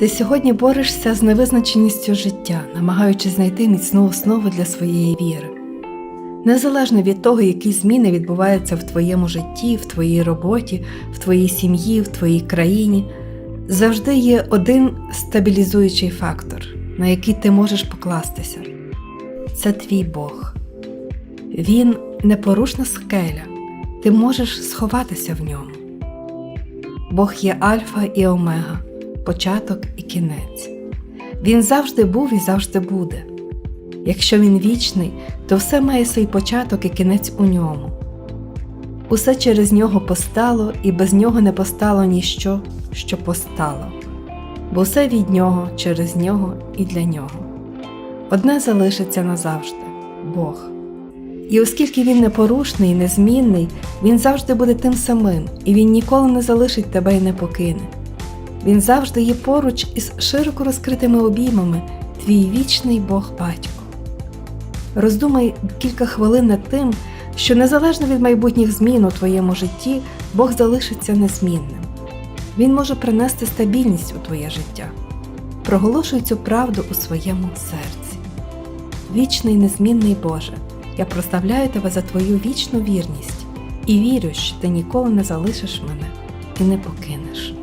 Ти сьогодні борешся з невизначеністю життя, намагаючись знайти міцну основу для своєї віри. Незалежно від того, які зміни відбуваються в твоєму житті, в твоїй роботі, в твоїй сім'ї, в твоїй країні, завжди є один стабілізуючий фактор, на який ти можеш покластися. Це твій Бог. Він непорушна скеля, ти можеш сховатися в ньому. Бог є Альфа і Омега, початок і кінець. Він завжди був і завжди буде. Якщо він вічний, то все має свій початок і кінець у ньому. Усе через нього постало, і без нього не постало ніщо, що постало, бо все від нього, через нього і для нього. Одне залишиться назавжди Бог. І оскільки він непорушний і незмінний, він завжди буде тим самим, і він ніколи не залишить тебе і не покине. Він завжди є поруч із широко розкритими обіймами, твій вічний Бог батько. Роздумай кілька хвилин над тим, що незалежно від майбутніх змін у твоєму житті, Бог залишиться незмінним. Він може принести стабільність у твоє життя. Проголошуй цю правду у своєму серці. Вічний незмінний Боже, я прославляю тебе за твою вічну вірність і вірю, що ти ніколи не залишиш мене і не покинеш.